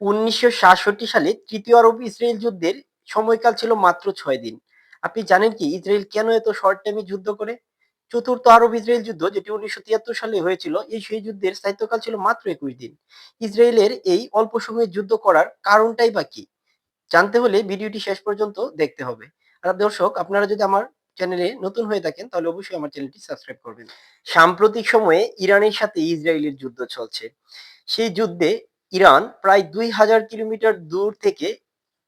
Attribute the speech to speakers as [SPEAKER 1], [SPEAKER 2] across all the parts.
[SPEAKER 1] উনিশশো সাতষট্টি সালে তৃতীয় আরব ইসরায়েল যুদ্ধের সময়কাল ছিল মাত্র ছয় দিন। আপনি জানেন কি ইসরায়েল কেন এত শর্ট টাইমে যুদ্ধ করে? চতুর্থ আরব ইসরায়েল যুদ্ধ যেটি উনিশশো তিয়াত্তর সালে হয়েছিল, এই সেই যুদ্ধের স্থায়িত্বকাল ছিল মাত্র একুশ দিন। ইসরায়েলের এই অল্প সময়ে যুদ্ধ করার কারণটাই বা কি? জানতে হলে ভিডিওটি শেষ পর্যন্ত দেখতে হবে। আর দর্শক, আপনারা যদি আমার চ্যানেলে নতুন হয়ে থাকেন, তাহলে অবশ্যই আমার চ্যানেলটি সাবস্ক্রাইব করবেন। সাম্প্রতিক সময়ে ইরানের সাথে ইসরায়েলের যুদ্ধ চলছে। সেই যুদ্ধে ইরান প্রায় দুই হাজার কিলোমিটার দূর থেকে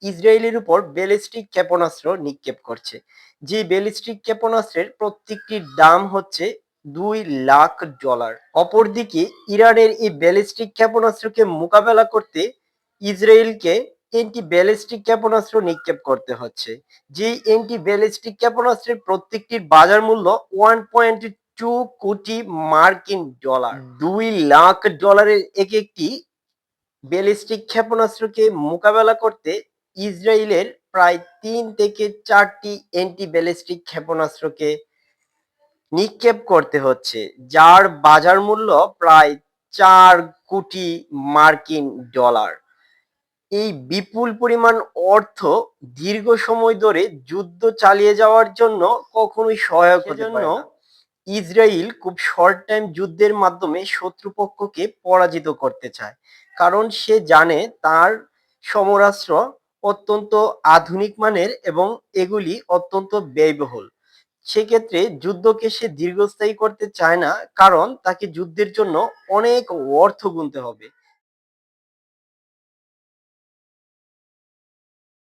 [SPEAKER 1] ইসরায়েলের উপর ব্যালিস্টিক ক্ষেপণাস্ত্র নিক্ষেপ করছে। যে ব্যালিস্টিক ক্ষেপণাস্ত্রের প্রত্যেকটির দাম হচ্ছে দুই লাখ ডলার। অপরদিকে ইরানের এই ব্যালিস্টিক ক্ষেপণাস্ত্রকে মোকাবেলা করতে ইসরায়েলকে এন্টি ব্যালিস্টিক ক্ষেপণাস্ত্র নিক্ষেপ করতে হচ্ছে। যে এন্টি ব্যালিস্টিক ক্ষেপণাস্ত্রের প্রত্যেকটির বাজার মূল্য ওয়ান পয়েন্ট টু কোটি মার্কিন ডলার। দুই লাখ ডলারের এক একটি ব্যালিস্টিক ক্ষেপণাস্ত্রকে মোকাবেলা করতে ইসরায়েলের প্রায় তিন থেকে চারটি অ্যান্টি ব্যালিস্টিক ক্ষেপণাস্ত্রকে নিক্ষেপ করতে হচ্ছে, যার বাজার মূল্য প্রায় চার কোটি মার্কিন ডলার। এই বিপুল পরিমাণ অর্থ দীর্ঘ সময় ধরে যুদ্ধ চালিয়ে যাওয়ার জন্য কখনোই সহায়ক না। ইসরায়েল খুব শর্ট টাইম যুদ্ধের মাধ্যমে শত্রুপক্ষকে পরাজিত করতে চায়। কারণ সে জানে তার সমরাস্ত্র অত্যন্ত আধুনিক মানের এবং এগুলি অত্যন্ত ব্যয়বহুল। সেক্ষেত্রে যুদ্ধকে সে দীর্ঘস্থায়ী করতে চায় না, কারণ তাকে যুদ্ধের জন্য অনেক অর্থ গুনতে হবে।